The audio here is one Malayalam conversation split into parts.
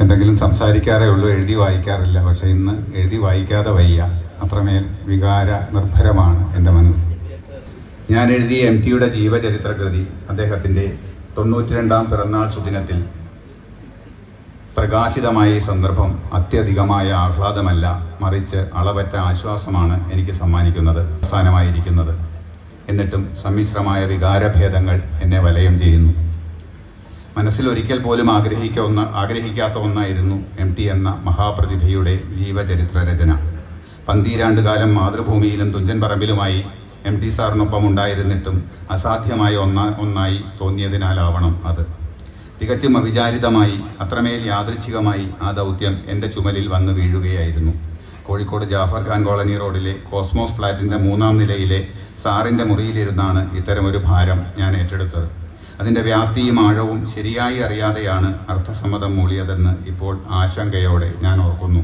എന്തെങ്കിലും സംസാരിക്കാറേ ഉള്ളൂ എഴുതി വായിക്കാറില്ല. പക്ഷെ ഇന്ന് എഴുതി വായിക്കാതെ വയ്യ. അത്രമേൽ വികാര നിർഭരമാണ് എന്റെ മനസ്സ്. ഞാൻ എഴുതിയ എം ടിയുടെ ജീവചരിത്ര കൃതി അദ്ദേഹത്തിന്റെ തൊണ്ണൂറ്റി രണ്ടാം പിറന്നാൾ സുദിനത്തിൽ പ്രകാശിതമായ ഈ സന്ദർഭം അത്യധികമായ ആഹ്ലാദമല്ല മറിച്ച് അളവറ്റ ആശ്വാസമാണ് എനിക്ക് സമ്മാനിക്കുന്നത് അവസാനമായിരിക്കുന്നത്. എന്നിട്ടും സമ്മിശ്രമായ വികാരഭേദങ്ങൾ എന്നെ വലയം ചെയ്യുന്നു. മനസ്സിൽ ഒരിക്കൽ പോലും ആഗ്രഹിക്ക ഒന്ന് ആഗ്രഹിക്കാത്ത ഒന്നായിരുന്നു എം ടി എന്ന മഹാപ്രതിഭയുടെ ജീവചരിത്ര രചന പന്തീരാണ്ട് കാലം മാതൃഭൂമിയിലും തുഞ്ചൻ പറമ്പിലുമായി എം ടി സാറിനൊപ്പം ഉണ്ടായിരുന്നിട്ടും അസാധ്യമായ ഒന്ന ഒന്നായി തോന്നിയതിനാലാവണം അത്. തികച്ചും അവിചാരിതമായി അത്രമേൽ യാദൃച്ഛികമായി ആ ദൗത്യം എന്റെ ചുമലിൽ വന്നു വീഴുകയായിരുന്നു. Kozhikode Jafar Khan colony road Cosmos ഫ്ലാറ്റിന്റെ മൂന്നാം നിലയിലെ സാറിന്റെ മുറിയിലിരുന്നാണ് ഇത്തരമൊരു ഭാരം ഞാൻ ഏറ്റെടുത്തത്. അതിന്റെ വ്യാപ്തിയും ആഴവും ശരിയായി അറിയാതെയാണ് അർത്ഥസമ്മതം മൂളിയതെന്ന് ഇപ്പോൾ ആശങ്കയോടെ ഞാൻ ഓർക്കുന്നു.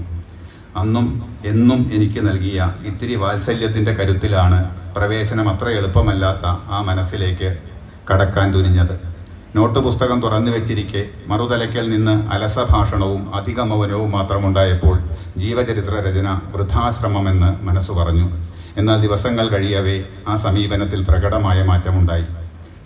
അന്നും എന്നും എനിക്ക് നൽകിയ ഇത്തിരി വാത്സല്യത്തിന്റെ കരുത്തിലാണ് പ്രവേശനം അത്ര എളുപ്പമല്ലാത്ത ആ മനസ്സിലേക്ക് കടക്കാൻ തുനിഞ്ഞത്. നോട്ട് പുസ്തകം തുറന്നു വെച്ചിരിക്കെ മറുതലയ്ക്കൽ നിന്ന് അലസഭാഷണവും അധിക മൗനവും മാത്രമുണ്ടായപ്പോൾ ജീവചരിത്ര രചന വൃദ്ധാശ്രമമെന്ന് മനസ്സു പറഞ്ഞു. എന്നാൽ ദിവസങ്ങൾ കഴിയവേ ആ സമീപനത്തിൽ പ്രകടമായ മാറ്റമുണ്ടായി.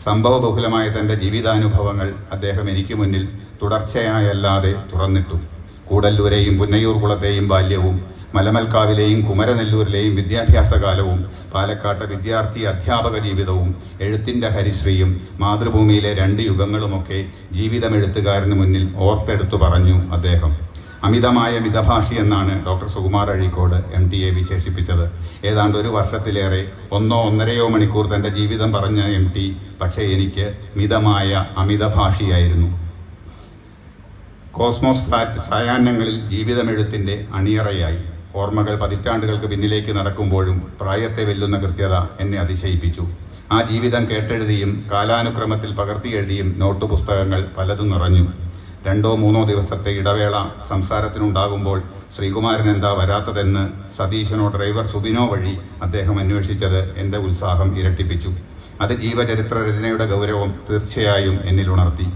സംഭവബഹുലമായ തന്റെ ജീവിതാനുഭവങ്ങൾ അദ്ദേഹം എനിക്ക് മുന്നിൽ തുടർച്ചയായല്ലാതെ തുറന്നിട്ടു. കൂടല്ലൂരെയും പുന്നയൂർ കുളത്തെയും ബാല്യവും മലമൽക്കാവിലെയും കുമരനെല്ലൂരിലെയും വിദ്യാഭ്യാസ കാലവും പാലക്കാട്ടെ വിദ്യാർത്ഥി അധ്യാപക ജീവിതവും എഴുത്തിന്റെ ഹരിശ്രീയും മാതൃഭൂമിയിലെ രണ്ട് യുഗങ്ങളുമൊക്കെ ജീവിതമെഴുത്തുകാരന് മുന്നിൽ ഓർത്തെടുത്തു പറഞ്ഞു അദ്ദേഹം. അമിതമായ മിതഭാഷി എന്നാണ് doctor Sukumar Azhikode M T A വിശേഷിപ്പിച്ചത്. ഏതാണ്ട് ഒരു വർഷത്തിലേറെ ഒന്നോ ഒന്നരയോ മണിക്കൂർ തന്റെ ജീവിതം പറഞ്ഞ എം ടി പക്ഷേ എനിക്ക് മിതമായ അമിതഭാഷിയായിരുന്നു. കോസ്മോസ് സായാഹ്നങ്ങളിൽ ജീവിതമെഴുത്തിന്റെ അണിയറയായി. ഓർമ്മകൾ പതിറ്റാണ്ടുകൾക്ക് പിന്നിലേക്ക് നടക്കുമ്പോഴും പ്രായത്തെ വെല്ലുന്ന കൃത്യത എന്നെ അതിശയിപ്പിച്ചു. ആ ജീവിതം കേട്ടെഴുതിയും കാലാനുക്രമത്തിൽ പകർത്തി എഴുതിയും നോട്ട് പുസ്തകങ്ങൾ പലതും നിറഞ്ഞു. രണ്ടോ മൂന്നോ ദിവസത്തെ ഇടവേള സംസാരത്തിനുണ്ടാകുമ്പോൾ ശ്രീകുമാരൻ എന്താ വരാത്തതെന്ന് സതീശനോ ഡ്രൈവർ സുബിനോ വഴി അദ്ദേഹം അന്വേഷിച്ചത് എന്റെ ഉത്സാഹം ഇരട്ടിപ്പിച്ചു. അത് ജീവചരിത്ര രചനയുടെ ഗൗരവം തീർച്ചയായും എന്നിൽ ഉണർത്തി.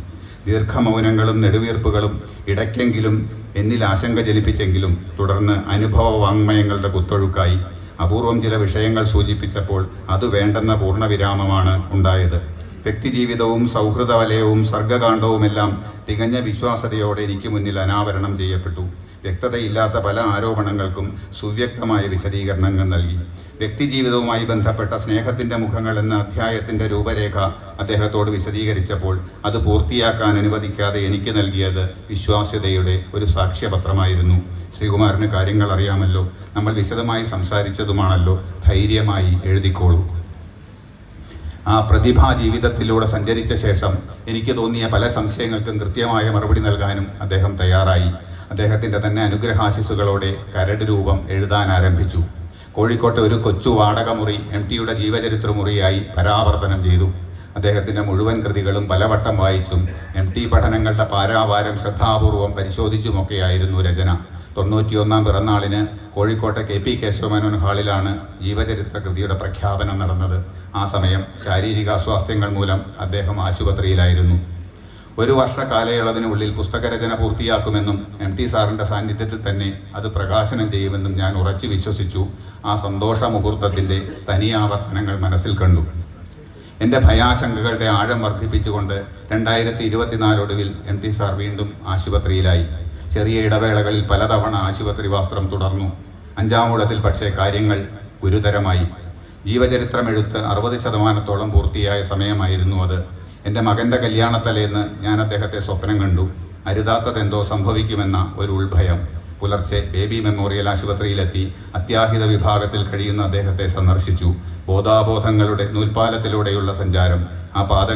ദീർഘമൗനങ്ങളും നെടുവീർപ്പുകളും ഇടയ്ക്കെങ്കിലും എന്നിൽ ആശങ്ക ജലിപ്പിച്ചെങ്കിലും തുടർന്ന് അനുഭവ വാങ്മയങ്ങളുടെ കുത്തൊഴുക്കായി. അപൂർവം ചില വിഷയങ്ങൾ സൂചിപ്പിച്ചപ്പോൾ അത് വേണ്ടെന്ന പൂർണവിരാമമാണ് ഉണ്ടായത്. വ്യക്തിജീവിതവും സൗഹൃദ വലയവും സർഗകാണ്ഡവുമെല്ലാം തികഞ്ഞ വിശ്വാസതയോടെ എനിക്ക് മുന്നിൽ അനാവരണം ചെയ്യപ്പെട്ടു. വ്യക്തതയില്ലാത്ത പല ആരോപണങ്ങൾക്കും സുവ്യക്തമായ വിശദീകരണങ്ങൾ നൽകി. വ്യക്തിജീവിതവുമായി ബന്ധപ്പെട്ട സ്നേഹത്തിന്റെ മുഖങ്ങൾ എന്ന അധ്യായത്തിന്റെ രൂപരേഖ അദ്ദേഹത്തോട് വിശദീകരിച്ചപ്പോൾ അത് പൂർത്തിയാക്കാൻ അനുവദിക്കാതെ എനിക്ക് നൽകിയത് വിശ്വാസ്യതയുടെ ഒരു സാക്ഷ്യപത്രമായിരുന്നു. ശ്രീകുമാറിന് കാര്യങ്ങൾ അറിയാമല്ലോ. നമ്മൾ വിശദമായി സംസാരിച്ചതുമാണല്ലോ. ധൈര്യമായി എഴുതിക്കോളൂ. ആ പ്രതിഭാ ജീവിതത്തിലൂടെ സഞ്ചരിച്ച ശേഷം എനിക്ക് തോന്നിയ പല സംശയങ്ങൾക്കും കൃത്യമായ മറുപടി നൽകാനും അദ്ദേഹം തയ്യാറായി. അദ്ദേഹത്തിന്റെ തന്നെ അനുഗ്രഹാശിസുകളോടെ കരട് രൂപം എഴുതാൻ ആരംഭിച്ചു. കോഴിക്കോട്ടെ ഒരു കൊച്ചു വാടകമുറി എം ടിയുടെ ജീവചരിത്ര മുറിയായി പരാവർത്തനം ചെയ്തു. അദ്ദേഹത്തിന്റെ മുഴുവൻ കൃതികളും പലവട്ടം വായിച്ചും എം ടി പഠനങ്ങളുടെ പാരാവാരം ശ്രദ്ധാപൂർവം പരിശോധിച്ചുമൊക്കെയായിരുന്നു രചന. തൊണ്ണൂറ്റിയൊന്നാം പിറന്നാളിന് കോഴിക്കോട്ടെ കെ പി കേശവമേനോൻ ഹാളിലാണ് ജീവചരിത്ര കൃതിയുടെ പ്രഖ്യാപനം നടന്നത്. ആ സമയം ശാരീരിക അസ്വാസ്ഥ്യങ്ങൾ മൂലം അദ്ദേഹം ആശുപത്രിയിലായിരുന്നു. ഒരു വർഷ കാലയളവിനുള്ളിൽ പുസ്തകരചന പൂർത്തിയാക്കുമെന്നും എം ടി സാറിന്റെ സാന്നിധ്യത്തിൽ തന്നെ അത് പ്രകാശനം ചെയ്യുമെന്നും ഞാൻ ഉറച്ചു വിശ്വസിച്ചു. ആ സന്തോഷ മുഹൂർത്തത്തിന്റെ തനിയാവർത്തനങ്ങൾ മനസ്സിൽ കണ്ടു. എന്റെ ഭയാശങ്കകളുടെ ആഴം വർദ്ധിപ്പിച്ചുകൊണ്ട് രണ്ടായിരത്തി ഇരുപത്തിനാലൊടുവിൽ എം ടി സാർ വീണ്ടും ആശുപത്രിയിലായി. ചെറിയ ഇടവേളകളിൽ പലതവണ ആശുപത്രി വാസ്ത്രം തുടർന്നു. അഞ്ചാമൂടത്തിൽ പക്ഷേ കാര്യങ്ങൾ ഗുരുതരമായി. ജീവചരിത്രം എഴുത്ത് അറുപത് ശതമാനത്തോളം പൂർത്തിയായ സമയമായിരുന്നു അത്. എന്റെ മകന്റെ കല്യാണത്തലേന്ന് ഞാൻ അദ്ദേഹത്തെ സ്വപ്നം കണ്ടു. അരുതാത്തതെന്തോ സംഭവിക്കുമെന്ന ഒരു ഉൾഭയം. പുലർച്ചെ ബേബി മെമ്മോറിയൽ ആശുപത്രിയിലെത്തി അത്യാഹിത വിഭാഗത്തിൽ കഴിയുന്ന അദ്ദേഹത്തെ സന്ദർശിച്ചു. ബോധാബോധങ്ങളുടെ നൂൽപ്പാലത്തിലൂടെയുള്ള സഞ്ചാരം. ആ പാത